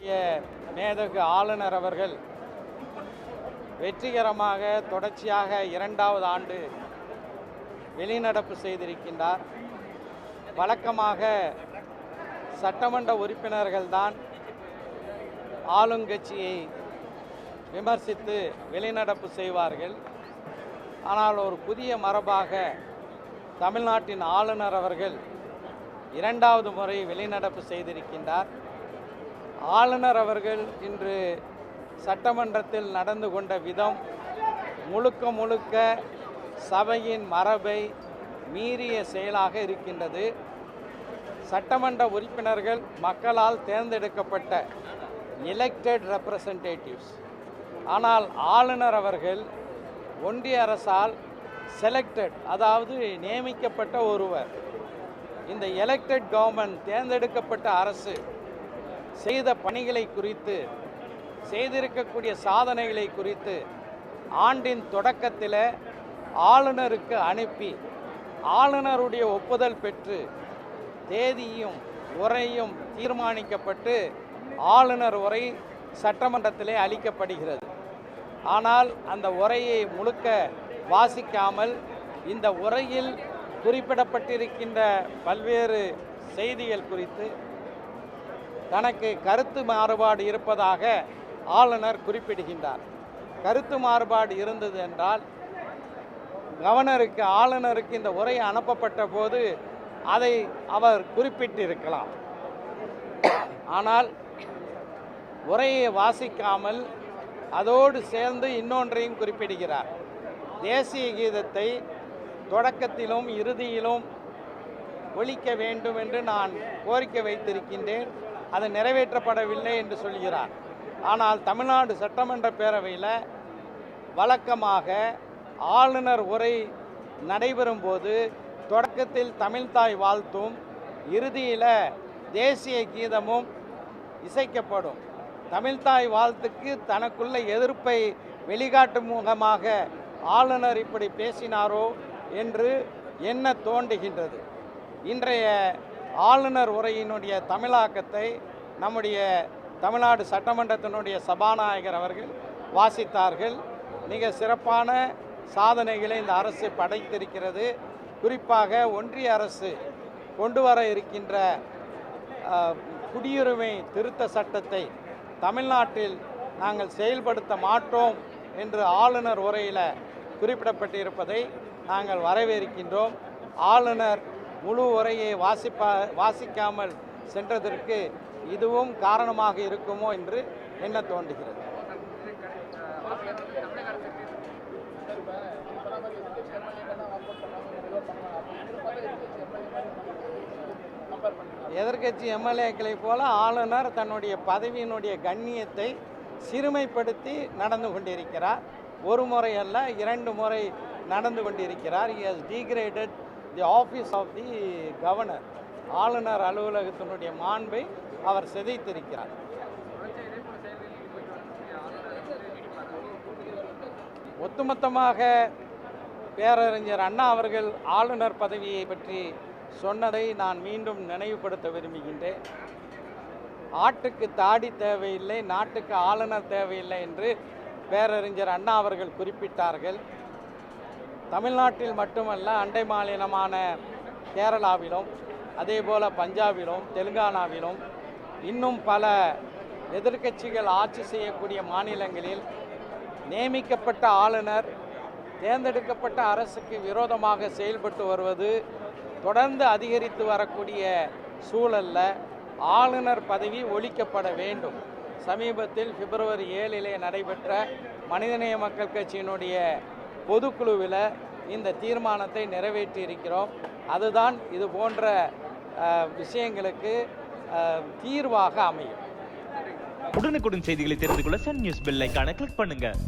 மேதகு ஆளுநர் அவர்கள் வெற்றிகரமாக தொடர்ச்சியாக இரண்டாவது ஆண்டு வெளிநடப்பு செய்திருக்கின்றார். வழக்கமாக சட்டமன்ற உறுப்பினர்கள்தான் ஆளுங்கட்சியை விமர்சித்து வெளிநடப்பு செய்வார்கள். ஆனால் ஒரு புதிய மரபாக தமிழ்நாட்டின் ஆளுநர் அவர்கள் இரண்டாவது முறை வெளிநடப்பு செய்திருக்கின்றார். ஆளுநர் அவர்கள் இன்று சட்டமன்றத்தில் நடந்து கொண்ட விதம் முழுக்க முழுக்க சபையின் மரபை மீறிய செயலாக இருக்கின்றது. சட்டமன்ற உறுப்பினர்கள் மக்களால் தேர்ந்தெடுக்கப்பட்ட எலெக்டட் ரெப்ரசன்டேட்டிவ்ஸ் ஆனால் ஆளுநர் அவர்கள் ஒன்றிய அரசால் செலக்டட் அதாவது நியமிக்கப்பட்ட ஒருவர். இந்த எலெக்டட் கவர்மெண்ட் தேர்ந்தெடுக்கப்பட்ட அரசு செய்த பணிகளை குறித்து செய்திருக்கக்கூடிய சாதனைகளை குறித்து ஆண்டின் தொடக்கத்தில் ஆளுநருக்கு அனுப்பி ஆளுநருடைய ஒப்புதல் பெற்று தேதியும் உரையும் தீர்மானிக்கப்பட்டு ஆளுநர் உரை சட்டமன்றத்திலே அளிக்கப்படுகிறது. ஆனால் அந்த உரையை முழுக்க வாசிக்காமல் இந்த உரையில் குறிப்பிடப்பட்டிருக்கின்ற பல்வேறு செய்திகள் குறித்து தனக்கு கருத்து மாறுபாடு இருப்பதாக ஆளுநர் குறிப்பிடுகின்றார். கருத்து மாறுபாடு இருந்தது என்றால் கவர்னருக்கு ஆளுநருக்கு இந்த உரை அனுப்பப்பட்ட போது அதை அவர் குறிப்பிட்டிருக்கலாம். ஆனால் உரையை வாசிக்காமல் அதோடு சேர்ந்து இன்னொன்றையும் குறிப்பிடுகிறார். தேசிய கீதத்தை தொடக்கத்திலும் இறுதியிலும் ஒழிக்க வேண்டும் என்று நான் கோரிக்கை வைத்திருக்கின்றேன். அது நிறைவேற்றப்படவில்லை என்று சொல்கிறார். ஆனால் தமிழ்நாடு சட்டமன்ற பேரவையில் வழக்கமாக ஆளுநர் உரை நடைபெறும் போது தொடக்கத்தில் தமிழ்தாய் வாழ்த்தும் இறுதியில் தேசிய கீதமும் இசைக்கப்படும். தமிழ்தாய் வாழ்த்துக்கு தனக்குள்ள எதிர்ப்பை வெளிக்காட்டும் முகமாக ஆளுநர் இப்படி பேசினாரோ என்று என்ன தோன்றுகின்றது. இன்றைய ஆளுநர் உரையினுடைய தமிழாக்கத்தை நம்முடைய தமிழ்நாடு சட்டமன்றத்தினுடைய சபாநாயகர் அவர்கள் வாசித்தார்கள். மிக சிறப்பான சாதனைகளை இந்த அரசு படைத்திருக்கிறது. குறிப்பாக ஒன்றிய அரசு கொண்டு வர இருக்கின்ற குடியுரிமை திருத்த சட்டத்தை தமிழ்நாட்டில் நாங்கள் செயல்படுத்த மாட்டோம் என்று ஆளுநர் உரையில் குறிப்பிடப்பட்டிருப்பதை நாங்கள் வரவேற்கின்றோம். ஆளுநர் முழு உரையை வாசிப்பா வாசிக்காமல் சென்றதற்கு இதுவும் காரணமாக இருக்குமோ என்று என்ன தோன்றுகிறது? எதிர்க்கட்சி எம்எல்ஏக்களை போல ஆளுநர் தன்னுடைய பதவியினுடைய கண்ணியத்தை சிறுமைப்படுத்தி நடந்து கொண்டிருக்கிறார். ஒரு முறை அல்ல இரண்டு முறை நடந்து கொண்டிருக்கிறார். He has the office of the governor ஆளுநர் அலுவலகத்தினுடைய மாண்பை அவர் சிதைத்திருக்கிறார். ஒட்டுமொத்தமாக பேரறிஞர் அண்ணா அவர்கள் ஆளுநர் பதவியை பற்றி சொன்னதை நான் மீண்டும் நினைவுபடுத்த விரும்புகின்றேன். ஆட்டுக்கு தாடி தேவையில்லை நாட்டுக்கு ஆளுநர் தேவையில்லை என்று பேரறிஞர் அண்ணா அவர்கள் குறிப்பிட்டார்கள். தமிழ்நாட்டில் மட்டுமல்ல அண்டை மாநிலமான கேரளாவிலும் அதே போல் பஞ்சாபிலும் தெலுங்கானாவிலும் இன்னும் பல எதிர்க்கட்சிகள் ஆட்சி செய்யக்கூடிய மாநிலங்களில் நியமிக்கப்பட்ட ஆளுநர் தேர்ந்தெடுக்கப்பட்ட அரசுக்கு விரோதமாக செயல்பட்டு வருவது தொடர்ந்து அதிகரித்து வரக்கூடிய சூழலில் ஆளுநர் பதவி ஒழிக்கப்பட வேண்டும். சமீபத்தில் பிப்ரவரி ஏழிலே நடைபெற்ற மனிதநேய மக்கள் கட்சியினுடைய பொதுக்குழுவில் இந்த தீர்மானத்தை நிறைவேற்றி இருக்கிறோம். அதுதான் இது போன்ற விஷயங்களுக்கு தீர்வாக அமையும். உடனுக்குடன் செய்திகளை தெரிந்து கொள்ள சன் நியூஸ் பெல் ஐகானை கிளிக் பண்ணுங்கள்